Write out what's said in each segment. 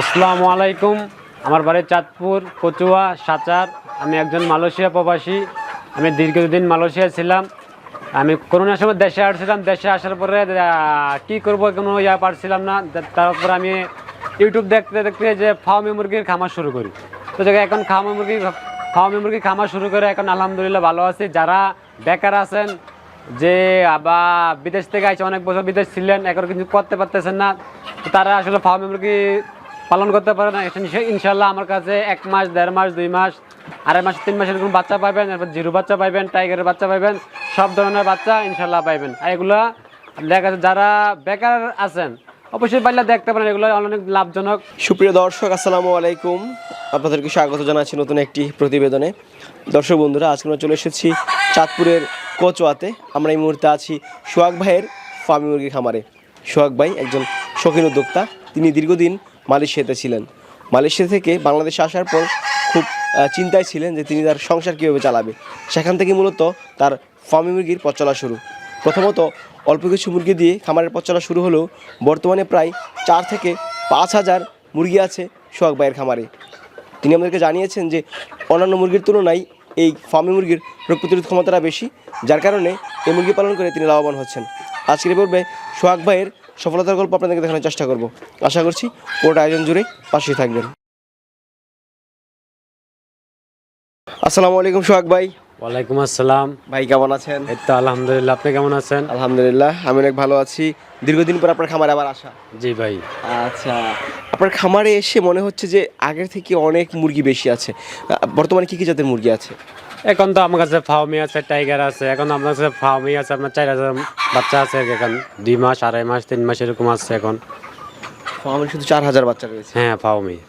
আসসালামু আলাইকুম। আমার বাড়ি চাঁদপুর, কচুয়া, সাচার। আমি একজন মালয়েশিয়া প্রবাসী। আমি দীর্ঘদিন মালয়েশিয়া ছিলাম। আমি করোনার সময় দেশে আসছিলাম। দেশে আসার পরে কি করব কোনো ইয়া পারছিলাম না। তারপর আমি ইউটিউব দেখতে দেখতে যে ফার্মি মুরগির খামার শুরু করি। তো দেখে এখন খামা মুরগি ফার্মি মুরগি খামার শুরু করে এখন আলহামদুলিল্লাহ ভালো আছি। যারা বেকার আছেন, যে আবার বিদেশ থেকে আসছে অনেক বছর বিদেশ ছিলেন, এখন কিছু করতে পারতেছেন না। তারা আসলে ফার্মি মুরগি পালন করতে পারে না। ইনশাল্লাহ আমার কাছে এক মাস, দেড় মাস, দুই মাস, আড়াই মাস, তিন মাসের এরকম বাচ্চা পাবেন এরপর জিরো বাচ্চা পাইবেন, টাইগারের বাচ্চা পাইবেন, সব ধরনের বাচ্চা ইনশাল্লাহ পাইবেন। আর এগুলা দেখা যারা বেকার আছেন, অবশ্যই পারলে দেখতে পারেন, এগুলো অনেক লাভজনক। সুপ্রিয় দর্শক, আসসালামু আলাইকুম। আপনাদেরকে স্বাগত জানাচ্ছি নতুন একটি প্রতিবেদনে। দর্শক বন্ধুরা, আজকে আমরা চলে এসেছি চাঁদপুরের কোচোয়াতে। আমরা এই মুহূর্তে আছি সোহাগ ভাইয়ের ফার্মি মুরগি খামারে। সোহাগ ভাই একজন শৌখিন উদ্যোক্তা। তিনি দীর্ঘদিন মালয়েশিয়াতে ছিলেন। মালয়েশিয়া থেকে বাংলাদেশে আসার পর খুব চিন্তায় ছিলেন যে তিনি তার সংসার কীভাবে চালাবে। সেখান থেকে মূলত তার ফার্মি মুরগির পথ চলা শুরু। প্রথমত অল্প কিছু মুরগি দিয়ে খামারের পথ চলা শুরু হলেও বর্তমানে প্রায় চার থেকে পাঁচ হাজার মুরগি আছে সোহাগ ভাইয়ের খামারে। তিনি আমাদেরকে জানিয়েছেন যে অন্যান্য মুরগির তুলনায় এই ফার্মি মুরগির রোগ প্রতিরোধ ক্ষমতাটা বেশি, যার কারণে এই মুরগি পালন করে তিনি লাভবান হচ্ছেন। আজকের পর্বে সোহাগ ভাইয়ের সফলতার গল্প আপনাদেরকে দেখানোর চেষ্টা করব। আশা করছি পুরোটা আয়োজন জুড়ে পাশে থাকবেন। আসসালামু আলাইকুম সোহাগ ভাই। ওয়ালাইকুম আসসালাম। ভাই কেমন আছেন? এই তো আলহামদুলিল্লাহ আপনি কেমন আছেন? আলহামদুলিল্লাহ আমি অনেক ভালো আছি। দীর্ঘদিন পর আপনার খামারে আবার আসা। জি ভাই। আচ্ছা আপনার খামারে এসে মনে হচ্ছে যে আগের থেকে অনেক মুরগি বেশি আছে। বর্তমানে কি কি জাতের মুরগি আছে? এখন তো আমার কাছে ফার্মি আছে টাইগার আছে এখন আমার কাছে ফার্মি আছে আপনার চার হাজার বাচ্চা আছে এখন দুই মাস আড়াই মাস তিন মাস এরকম আছে এখন। আমার শুধু চার হাজার বাচ্চা রয়েছে? হ্যাঁ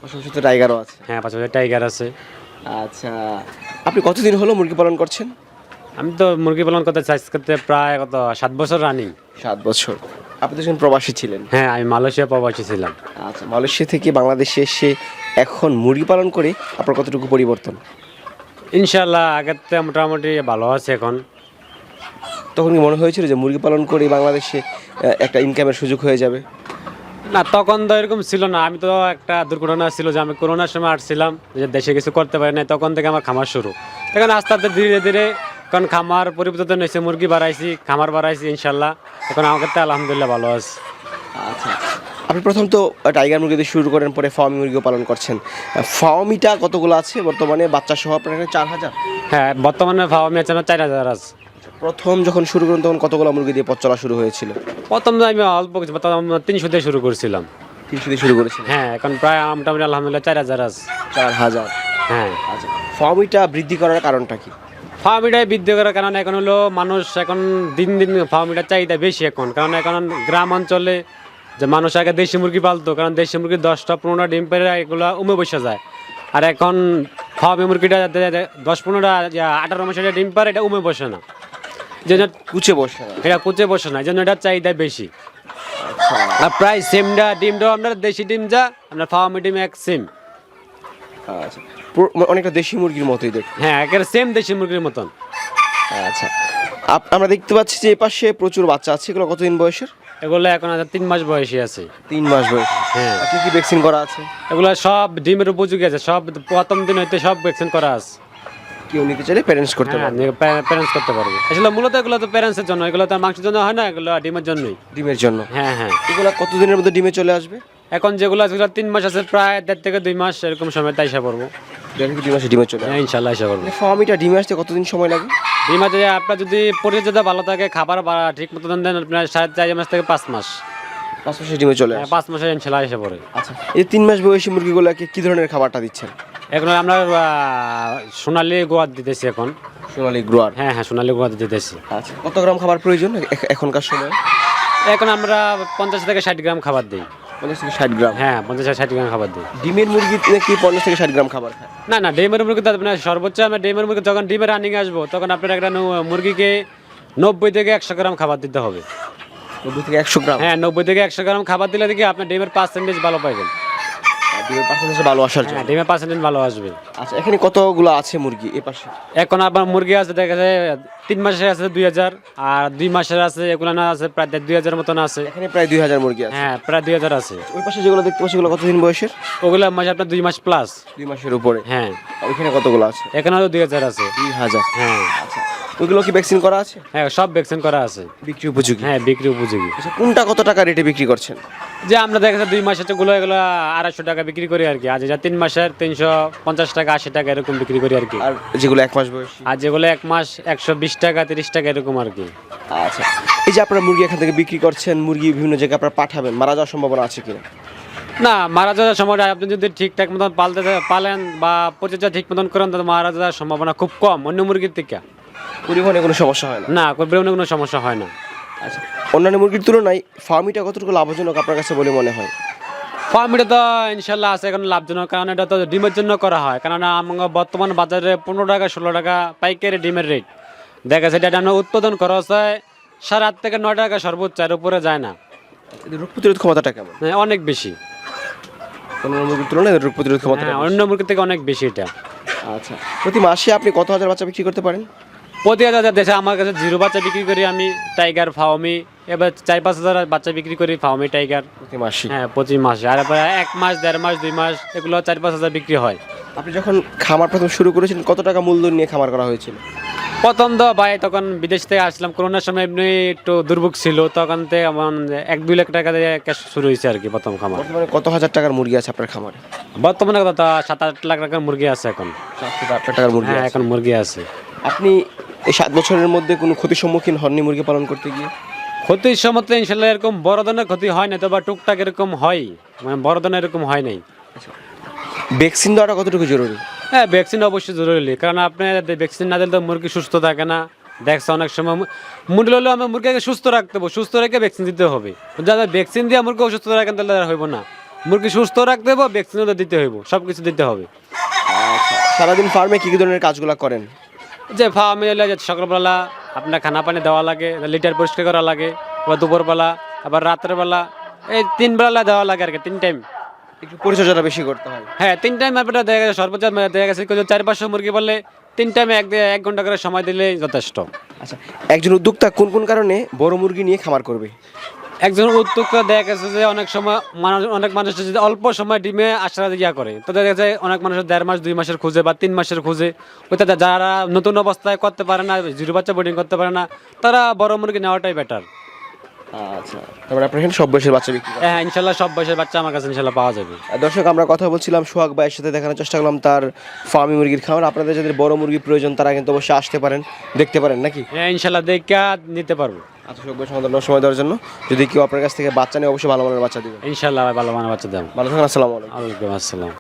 পাশাপাশি তো টাইগারও আছে। হ্যাঁ পাশাপাশি টাইগার আছে। আচ্ছা আপনি কতদিন হলো মুরগি পালন করছেন? আমি তো মুরগি পালন করতে চাই করতে প্রায় কত সাত বছর রানিং সাত বছর। আপনি তো সেখানে প্রবাসী ছিলেন। হ্যাঁ আমি মালয়েশিয়া প্রবাসী ছিলাম। আচ্ছা মালয়েশিয়া থেকে বাংলাদেশে এসে এখন মুরগি পালন করে আপনার কতটুকু পরিবর্তন? ইনশাল্লাহ আগের থেকে মোটামুটি ভালো আছে এখন। তখন কি মনে হয়েছিল যে মুরগি পালন করে বাংলাদেশে একটা ইনকামের সুযোগ হয়ে যাবে? না তখন তো এরকম ছিল না। আমি তো একটা দুর্ঘটনা ছিল যে আমি করোনার সময় আসছিলাম যে দেশে কিছু করতে পারি না তখন থেকে আমার খামার শুরু। এখন আস্তে আস্তে ধীরে ধীরে কারণ খামার পরিবর্তন হয়েছে মুরগি বাড়াইছি খামার বাড়াইছি ইনশাল্লাহ এখন আমার কাছে আলহামদুলিল্লাহ ভালো আছে। আচ্ছা। আপনি প্রথম তো টাইগার মুরগি দিয়ে শুরু করেন পরে ফার্মি মুরগিও পালন করছেন। ফার্মিটা কতগুলো আছে? বর্তমানে বাচ্চা সহ আপনার এখানে চার হাজার। হ্যাঁ বর্তমানে ফার্মি আছে আমার চার হাজার আছে। প্রথম যখন শুরু করেন তখন কতগুলো মুরগি দিয়ে পথ চলা শুরু হয়েছিল? প্রথম তো আমি অল্প কিছু তিনশো দিয়ে শুরু করেছিলাম। তিনশো দিয়ে শুরু করেছিলেন? হ্যাঁ এখন প্রায় মোটামুটি আলহামদুলিল্লাহ চার হাজার আছে। চার হাজার। হ্যাঁ। আচ্ছা ফার্মিটা বৃদ্ধি করার কারণটা কি? ফার্মিটাই বৃদ্ধি করার কারণ এখন হলো মানুষ এখন দিন দিন ফার্মিটার চাহিদা বেশি এখন। কারণ এখন গ্রাম অঞ্চলে যে মানুষ আগে দেশি মুরগি পালতো কারণ দেশি মুরগি দশটা পনেরোটা ডিম পেরে এগুলো উমে বসে যায়। আর এখন ফার্মি মুরগিটা দশ পনেরোটা আঠারো মাসে ডিম পারে এটা উমে বসে না। যে কুচে বসে এটা কুচে বসে না এই জন্য এটার চাহিদা বেশি। আচ্ছা। আর প্রায় সেমটা ডিমটাও আপনার দেশি ডিম যা আপনার ফার্মি ডিম এক সেম। আচ্ছা। মানে অনেকটা দেশি মুরগির মতোই দেখ হ্যাঁ একেবারে সেম দেশি মুরগির মতন। আচ্ছা। আমরা দেখতে পাচ্ছি যে এই পাশে প্রচুর বাচ্চা আছে এগুলো কতদিন বয়সের? এগুলো এখন আছে তিন মাস বয়সী আছে। তিন মাস বয়স। হ্যাঁ। কি কি ভ্যাকসিন করা আছে? এগুলো সব ডিমের উপযোগী আছে। সব প্রথম দিন হইতে সব ভ্যাকসিন করা আছে। কেউ নিতে চাইলে প্যারেন্টস করতে হ্যাঁ পারবে। প্যারেন্টস করতে পারবে। আসলে মূলত এগুলো তো প্যারেন্টসের জন্য। এগুলো তো মাংসের জন্য হয় না এগুলো ডিমের জন্যই। ডিমের জন্য। হ্যাঁ হ্যাঁ। এগুলো কতদিনের মধ্যে ডিমে চলে আসবে? এখন যেগুলো আছে তিন মাস আছে প্রায় দেড় থেকে দুই মাস এরকম সময় তাই দেড় থেকে দুই মাসে ডিমে চলে হ্যাঁ ইনশাল্লাহ এসে পড়ব। ফার্মিটা ডিমে আসতে কতদিন সময় লাগে? আছে যে আপনার যদি পরিচর্যা ভালো থাকে খাবার বা ঠিক মতো দেন আপনার সাড়ে চার মাস থেকে পাঁচ মাস। পাঁচ মাসে ডিমে চলে হ্যাঁ, পাঁচ মাসে ইনশাল্লাহ এসে পড়ে। আচ্ছা এই তিন মাস বয়সী মুরগিগুলোকে কি ধরনের খাবারটা দিচ্ছেন? এখন আমরা আহ, সোনালি গোয়ার দিতেছি এখন। সোনালি গ্রোয়ার হ্যাঁ হ্যাঁ সোনালি গোয়ার দিতেছি। আচ্ছা কত গ্রাম খাবার প্রয়োজন এখ- এখনকার সময়? এখন আমরা পঞ্চাশ থেকে ষাট গ্রাম খাবার দিই। পঞ্চাশ থেকে ষাট গ্রাম? হ্যাঁ পঞ্চাশ ষাট গ্রাম খাবার দিই। ডিমের মুরগি নাকি পঞ্চাশ থেকে ষাট গ্রাম খাবার খায়? না না ডিমের মুরগি তো আপনার সর্বোচ্চ আমরা ডিমের মুরগি যখন ডিমের রানিং আসব তখন আপনার একটা মুরগিকে নব্বই থেকে একশো গ্রাম খাবার দিতে হবে। নব্বই থেকে একশো গ্রাম? হ্যাঁ নব্বই থেকে একশো গ্রাম খাবার দিলে দেখি আপনার ডিমের পার্সেন্টেজ ভালো পাইবেন। ডিমের পার্সেন্টেজ ভালো আসার জন্য? হ্যাঁ ডিমের পার্সেন্টেজ ভালো আসবে। আচ্ছা এখানে কতগুলো আছে মুরগি এ পাশে? এখন আবার মুরগি আছে দেখা যায় তিন মাসের আছে দুই হাজার আর দুই মাসের আছে এগুলো না আছে প্রায় দুই হাজার মতন আছে। এখানে প্রায় দুই হাজার মুরগি আছে। হ্যাঁ প্রায় দুই হাজার আছে। ওই পাশে যেগুলো দেখতে পাচ্ছি সেগুলো কতদিন বয়সের? ওগুলো মাসে আপনার দুই মাস প্লাস দুই মাসের উপরে? হ্যাঁ। ওইখানে কতগুলো আছে? এখানে দুই হাজার আছে। দুই হাজার। হ্যাঁ। আচ্ছা। ওইগুলো কি ভ্যাকসিন করা আছে? হ্যাঁ সব ভ্যাকসিন করা আছে। বিক্রি উপযোগী? হ্যাঁ বিক্রি উপযোগী। আচ্ছা কোনটা কত টাকা রেটে বিক্রি করছেন? যে আমরা দেখা যায় দুই মাসেরগুলো এগুলো আড়াইশো টাকা বিক্রি করি আর কি। আর যা তিন মাসের তিনশো পঞ্চাশ টাকা আশি টাকা এরকম বিক্রি করি আর কি। আর যেগুলো এক মাস বয়সী? আর যেগুলো এক মাস একশো বিশ টাকা তিরিশ টাকা এরকম আর কি। আচ্ছা এই যে আপনারা মুরগি এখান থেকে বিক্রি করছেন মুরগি বিভিন্ন জায়গায় আপনারা পাঠাবেন মারা যাওয়ার সম্ভাবনা আছে কিনা? না মারা যাওয়ার সময় আপনি যদি ঠিকঠাক মতন পালতে পালেন বা পরিচর্যা ঠিক মতন করেন তাহলে মারা যাওয়ার সম্ভাবনা খুব কম অন্য মুরগির থেকে। পরিবহনে কোনো সমস্যা হয় না। না বেরোনো কোনো সমস্যা হয় না। আচ্ছা অন্যান্য মুরগির তুলনায় ফার্মিটা কতটুকু লাভজনক আপনার কাছে বলে মনে হয়? ফার্মিটা তো ইনশাল্লাহ আছে এখন লাভজনক কারণ এটা তো ডিমের জন্য করা হয়। কারণ আমার বর্তমান বাজারে পনেরো টাকা ষোলো টাকা পাইকারি ডিমের রেট। দেখা যাচ্ছে এটা আমরা উৎপাদন খরচ হয় সাড়ে আট থেকে নয় টাকা সর্বোচ্চ এর উপরে যায় না। রোগ প্রতিরোধ ক্ষমতাটা কেমন? হ্যাঁ অনেক বেশি। অন্যান্য মুরগির তুলনায় রোগ প্রতিরোধ ক্ষমতা হ্যাঁ অন্য মুরগির থেকে অনেক বেশি এটা। আচ্ছা প্রতি মাসে আপনি কত হাজার বাচ্চা বিক্রি করতে পারেন? প্রতি হাজার দেশে আমার কাছে জিরো বাচ্চা বিক্রি করি আমি টাইগার ফাওমি এবার চার পাঁচ হাজার বাচ্চা বিক্রি করি ফাওমি টাইগার প্রতি মাসে? হ্যাঁ প্রতি মাসে। আর এরপরে এক মাস দেড় মাস দুই মাস এগুলো চার পাঁচ হাজার বিক্রি হয়। আপনি যখন খামার প্রথম শুরু করেছিলেন কত টাকা মূলধন নিয়ে খামার করা হয়েছিল? প্রথম তো ভাই তখন বিদেশ থেকে আসলাম করোনার সময় এমনি একটু দুর্ভোগ ছিল তখন থেকে আমার এক দুই লাখ টাকা দিয়ে ক্যাশ শুরু হয়েছে আর কি প্রথম খামার। বর্তমানে কত হাজার টাকার মুরগি আছে আপনার খামারে? বর্তমানে কত? সাত আট লাখ টাকার মুরগি আছে এখন। সাত আট লাখ টাকার মুরগি হ্যাঁ। এখন মুরগি আছে। আপনি এই সাত বছরের মধ্যে কোনো ক্ষতির সম্মুখীন হননি মুরগি পালন করতে গিয়ে? ক্ষতির সময় তো ইনশাল্লাহ এরকম বড় ধরনের ক্ষতি হয় না তো বা টুকটাক এরকম হয়। মানে বড় ধরনের এরকম হয় নাই। ভ্যাকসিন দেওয়াটা কতটুকু জরুরি? হ্যাঁ ভ্যাকসিন অবশ্যই জরুরি কারণ আপনি ভ্যাকসিন না দিলে তো মুরগি সুস্থ থাকে না। দেখছে অনেক সময় মুরগি হলেও আমরা মুরগিকে সুস্থ রাখতে হবে সুস্থ রেখে ভ্যাকসিন দিতে হবে। যারা ভ্যাকসিন দিয়ে মুরগি অসুস্থ রাখেন তাহলে আর হইব না। মুরগি সুস্থ রাখতে হবে ভ্যাকসিনও দিতে হইব সব কিছু দিতে হবে। আচ্ছা সারাদিন ফার্মে কী কী ধরনের কাজগুলো করেন? যে ফার্মে এলে যে সকালবেলা আপনার খানা পানি দেওয়া লাগে লিটার পরিষ্কার করা লাগে বা দুপুরবেলা আবার রাত্রেবেলা এই তিন বেলা দেওয়া লাগে আর কি তিন টাইম একটু পরিচর্যাটা বেশি করতে হয়। হ্যাঁ তিন টাইম আপনার দেখা গেছে সর্বোচ্চ দেখা গেছে চার পাঁচশো মুরগি বললে তিন টাইমে এক এক ঘণ্টা করে সময় দিলেই যথেষ্ট। আচ্ছা একজন উদ্যোক্তা কোন কোন কারণে বড় মুরগি নিয়ে খামার করবে? একজন উদ্যোক্তা দেখা গেছে যে অনেক সময় মানুষ অনেক মানুষ যদি অল্প সময় ডিমে আশ্রয় ইয়া করে, তো দেখা যায় অনেক মানুষ দেড় মাস, দুই মাসের খুঁজে বা তিন মাসের খুঁজে, ওই যারা নতুন অবস্থায় করতে পারে না জিরো বাচ্চা বোর্ডিং করতে পারে না, তারা বড় মুরগি নেওয়াটাই বেটার আচ্ছা। তারপরে আপনার এখানে সব বয়সের বাচ্চা বিক্রি হ্যাঁ ইনশাল্লাহ সব বয়সের বাচ্চা আমার কাছে ইনশাল্লাহ পাওয়া যাবে। দর্শক আমরা কথা বলছিলাম সোহাগ ভাইয়ের সাথে দেখানোর চেষ্টা করলাম তার ফার্মি মুরগির খামার। আপনাদের যাদের বড় মুরগি প্রয়োজন তারা কিন্তু অবশ্যই আসতে পারেন দেখতে পারেন নাকি? হ্যাঁ ইনশাল্লাহ দেখে নিতে পারব। আচ্ছা সোহাগ ভাই সমাধান সময় দেওয়ার জন্য। যদি কেউ আপনার কাছ থেকে বাচ্চা নেই অবশ্যই ভালো মানের বাচ্চা দিবেন। ইনশাল্লাহ ভালো মানে বাচ্চা ভালো থাকুন আসসালামু আলাইকুম। আলাইকুম আসসালাম।